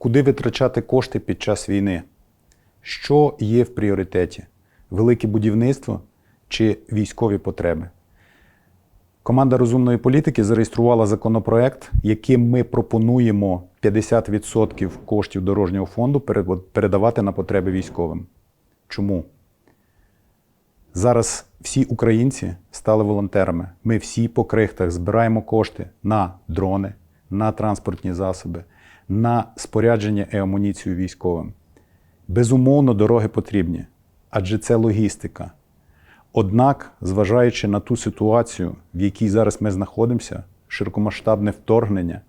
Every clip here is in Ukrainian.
Куди витрачати кошти під час війни? Що є в пріоритеті? Велике будівництво чи військові потреби? Команда розумної політики зареєструвала законопроект, яким ми пропонуємо 50% коштів дорожнього фонду передавати на потреби військовим. Чому? Зараз всі українці стали волонтерами. Ми всі по крихтах збираємо кошти на дрони, на транспортні засоби, на спорядження і амуніцію військовим. Безумовно, дороги потрібні, адже це логістика. Однак, зважаючи на ту ситуацію, в якій зараз ми знаходимося, широкомасштабне вторгнення,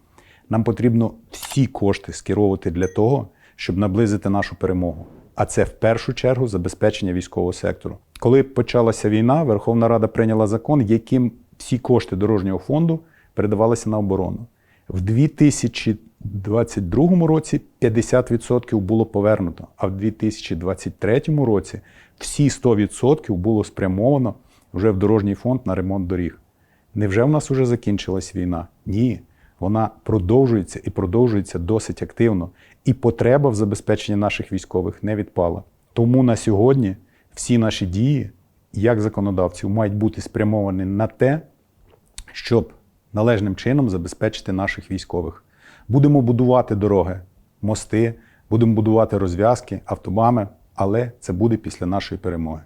нам потрібно всі кошти скеровувати для того, щоб наблизити нашу перемогу. А це в першу чергу забезпечення військового сектору. Коли почалася війна, Верховна Рада прийняла закон, яким всі кошти дорожнього фонду передавалися на оборону. В 2022 році 50% було повернуто, а в 2023 році всі 100% було спрямовано вже в дорожній фонд на ремонт доріг. Невже в нас вже закінчилась війна? Ні. Вона продовжується і продовжується досить активно. І потреба в забезпеченні наших військових не відпала. Тому на сьогодні всі наші дії, як законодавців, мають бути спрямовані на те, щоб належним чином забезпечити наших військових. Будемо будувати дороги, мости, будемо будувати розв'язки, автобами, але це буде після нашої перемоги.